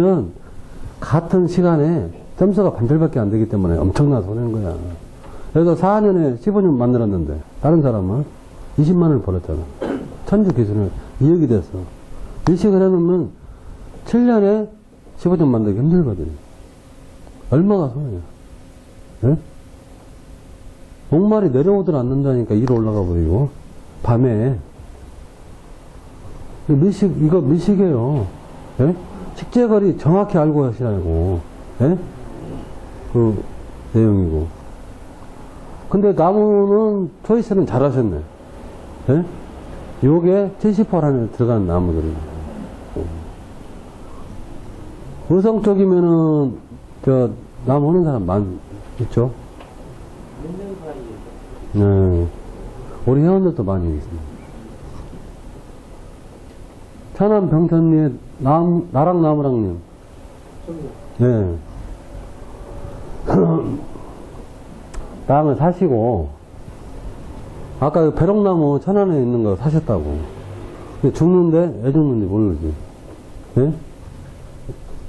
왜냐면은 같은 시간에 점수가 반절밖에 안 되기 때문에 엄청난 손해인 거야. 그래서 4년에 15년 만들었는데 다른 사람은 20만 원을 벌었잖아. 천주 기준을 2억이 됐어. 일식을 해놓으면 7년에 15년 만들기 힘들거든. 얼마가 손해야. 예? 목말이 내려오들 않는다니까 위로 올라가 버리고 밤에 밀식 이거 밀식이에요. 예? 식재거리 정확히 알고 하시라고. 예? 그 내용이고. 근데 나무는 초이스는 잘 하셨네. 예? 요게 70% 안에 들어간 나무들입니다. 의성 쪽이면은 저 나무 오는 사람 많 있죠. 네. 우리 회원들도 많이 있습니다. 천안 병천리에 남, 나랑 나무랑님. 네. 땅을 사시고, 아까 그 배롱나무 천안에 있는 거 사셨다고. 근데 죽는데, 왜 죽는지 모르지. 예?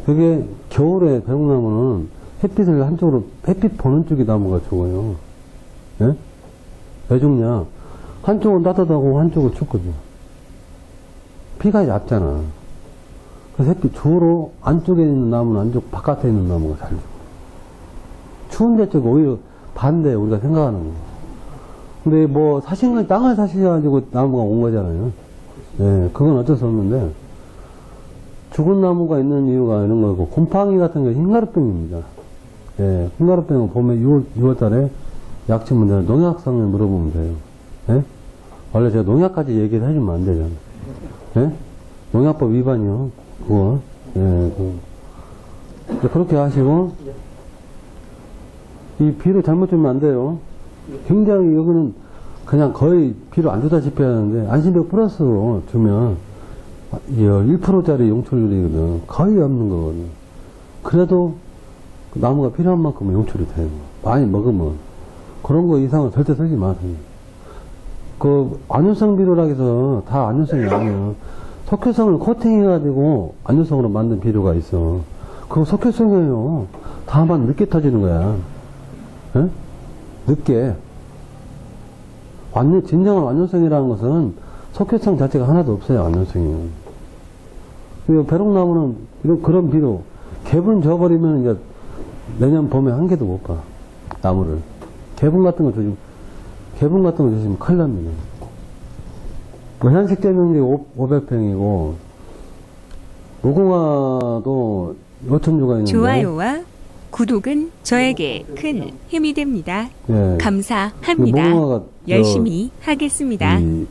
그게 겨울에 배롱나무는 햇빛을 한쪽으로, 햇빛 보는 쪽이 나무가 죽어요. 예? 왜 죽냐? 한쪽은 따뜻하고 한쪽은 춥거든. 피가 얕잖아. 그래서 햇빛 주로 안쪽에 있는 나무는 안쪽 바깥에 있는 나무가 잘 죽어. 추운 데 쪽이 오히려 반대 우리가 생각하는 거. 근데 뭐 사신 건 땅을 사셔가지고 나무가 온 거잖아요. 예, 그건 어쩔 수 없는데 죽은 나무가 있는 이유가 이런 거고 곰팡이 같은 게 흰가루병입니다. 예, 흰가루병은 봄에 6월, 6월 달에 약치 문제 농약성을 물어보면 돼요. 예? 원래 제가 농약까지 얘기를 해주면 안 되잖아. 예? 농약법 위반이요. 그거. 예, 그. 그렇게 하시고, 이 비료 잘못 주면 안 돼요. 굉장히 여기는 그냥 거의 비료 안 주다시피 하는데, 안심백 플러스로 주면, 1%짜리 용출률이거든. 거의 없는 거거든. 그래도 나무가 필요한 만큼 용출이 돼요. 많이 먹으면. 그런 거 이상은 절대 쓰지 마세요. 그, 안효성 비료라 해서 다 안효성이 아니에요. 석회성을 코팅해가지고 안효성으로 만든 비료가 있어. 그거 석회성이에요. 다만 늦게 터지는 거야. 예? 늦게. 완전, 진정한 안효성이라는 것은 석회성 자체가 하나도 없어요, 안효성이. 이 배롱나무는 이런, 그런 비료. 개분 져버리면 이제 내년 봄에 한 개도 못 봐. 나무를. 개분 같은 거 조심, 개분 같은 거 조심하면 큰일 납니다. 뭐 현식 제명지 500평이고, 무궁화도 5천주가 있는데. 좋아요와 구독은 저에게 큰 힘이 됩니다. 예. 감사합니다. 저 열심히 하겠습니다. 이